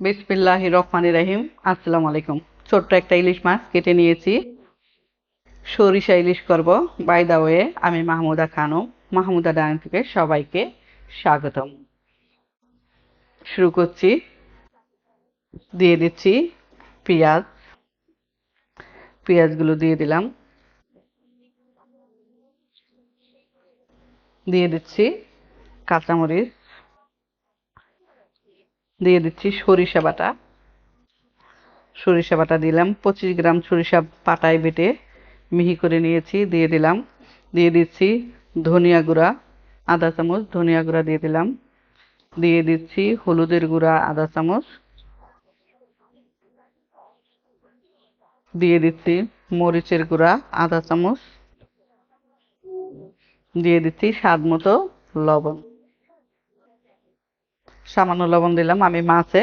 বিসমিল্লাহ রহমান রাহিম। আসসালামু আলাইকুম। ছোট্ট একটা ইলিশ মাছ কেটে নিয়েছি। সরিষা ইলিশ করব। বাই দা ওয়ে আমি মাহমুদা খানম মাহমুদা ডায়ন থেকে সবাইকে স্বাগতম। শুরু করছি। দিয়ে দিচ্ছি পেঁয়াজ। পেঁয়াজগুলো দিয়ে দিলাম। দিয়ে দিচ্ছি কাঁচামরিচ। দিয়ে দিচ্ছি সরিষা বাটা। সরিষা বাটা দিলাম, পঁচিশ গ্রাম সরিষা পাটায় বেটে মিহি করে নিয়েছি, দিয়ে দিলাম। দিয়ে দিচ্ছি ধনিয়া গুঁড়া, আধা চামচ ধনিয়া গুঁড়া দিয়ে দিলাম। দিয়ে দিচ্ছি হলুদের গুঁড়া, আধা চামচ। দিয়ে দিচ্ছি মরিচের গুঁড়া, আধা চামচ। দিয়ে দিচ্ছি স্বাদ মতো লবণ। সামান্য লবণ দিলাম। আমি মাছে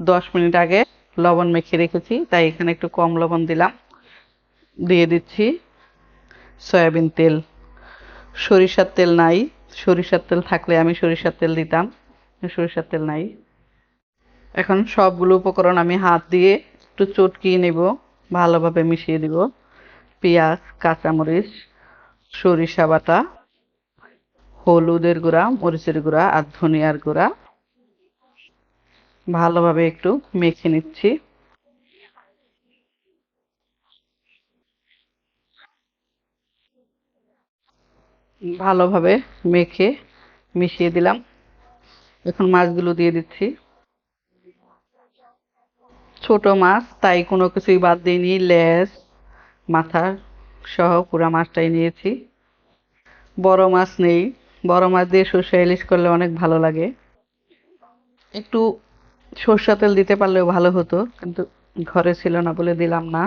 দশ মিনিট আগে লবণ মেখে রেখেছি, তাই এখানে একটু কম লবণ দিলাম। দিয়ে দিচ্ছি সয়াবিন তেল। সরিষার তেল নাই। সরিষার তেল থাকলে আমি সরিষার তেল দিতাম। সরিষার তেল নাই। এখন সবগুলো উপকরণ আমি হাত দিয়ে একটু চটকিয়ে নেব। ভালোভাবে মিশিয়ে দিব। পেঁয়াজ, কাঁচামরিচ, সরিষা বাটা, হলুদের গুঁড়া, মরিচের গুঁড়া আর ধনিয়ার গুঁড়া। ভালোভাবে একটু মেখে নিচ্ছি। ভালোভাবে মেখে মিশিয়ে দিলাম। এখন মাছগুলো দিয়ে দিচ্ছি। ছোট মাছ, তাই কোনো কিছুই বাদ দিইনি, লেজ, মাথা সহ পুরা মাছটাই নিয়েছি। বড় মাছ নেই। বড় মাছ দিয়ে সর্ষে ইলিশ করলে অনেক ভালো লাগে। একটু সরষা তেল দিতে পারলেও ভালো হতো, কিন্তু ঘরে ছিল না বলে দিলাম না।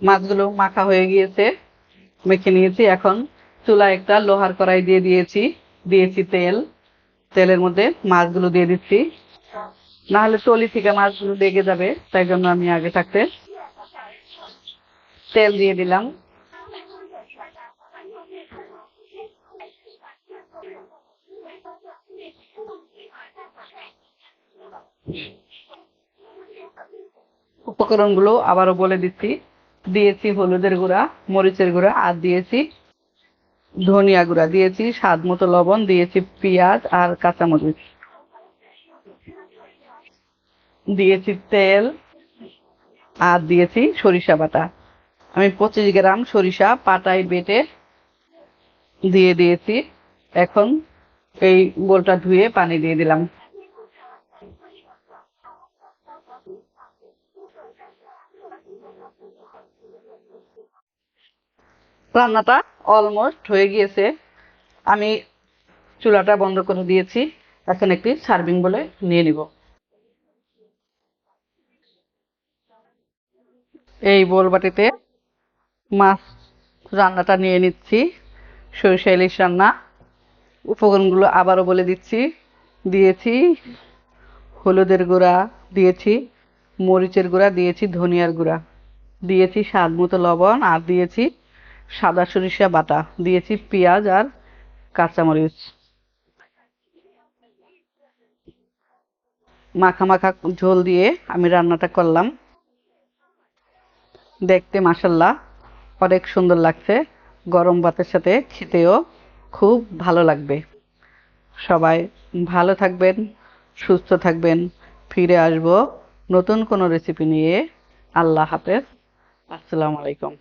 মাছগুলো মাখা হয়ে গিয়েছে, মেখে নিয়েছি। এখন চুলা একটা লোহার কড়াই দিয়ে দিয়েছি দিয়েছি তেল। তেলের মধ্যে মাছগুলো দিয়ে দিচ্ছি। না হলে তলি থেকে মাছগুলো লেগে যাবে, তাই জন্য আমি আগে থাকতে তেল দিয়ে দিলাম। উপকরণগুলো আবারও বলে দিচ্ছি। দিয়েছি হলুদের গুঁড়া, মরিচের গুঁড়া, আর দিয়েছি ধনিয়া গুঁড়া। দিয়েছি স্বাদ মতো লবণ, দিয়েছি পেঁয়াজ আর কাঁচামরিচ। দিয়েছি তেল, আর দিয়েছি সরিষা বাটা। আমি পঁচিশ গ্রাম সরিষা পাটায় বেটে দিয়ে দিয়েছি। এখন এই বোলটা ধুয়ে পানি দিয়ে দিলাম। রান্নাটা অলমোস্ট হয়ে গিয়েছে। আমি চুলাটা বন্ধ করে দিয়েছি। এখন একটি সার্ভিং বলে নিয়ে নিব। এই বোল বাটিতে মাছ রান্নাটা নিয়ে নিচ্ছি, সরিষা ইলিশ রান্না। উপকরণগুলো আবারও বলে দিচ্ছি, দিয়েছি হলুদের গুঁড়া, দিয়েছি মরিচের গুঁড়া, দিয়েছি ধনিয়ার গুঁড়া, দিয়েছি স্বাদ মতো লবণ আর দিয়েছি সাদা সরিষা বাটা, দিয়েছি পেঁয়াজ আর কাঁচামরিচ। মাখা মাখা ঝোল দিয়ে আমি রান্নাটা করলাম। দেখতে মাসাল্লাহ অনেক সুন্দর লাগছে। গরম ভাতের সাথে খেতেও খুব ভালো লাগবে। সবাই ভালো থাকবেন সুস্থ থাকবেন। ফিরে আসব নতুন কোনো রেসিপি নিয়ে। আল্লাহ হাফেজ। আসসালামু আলাইকুম।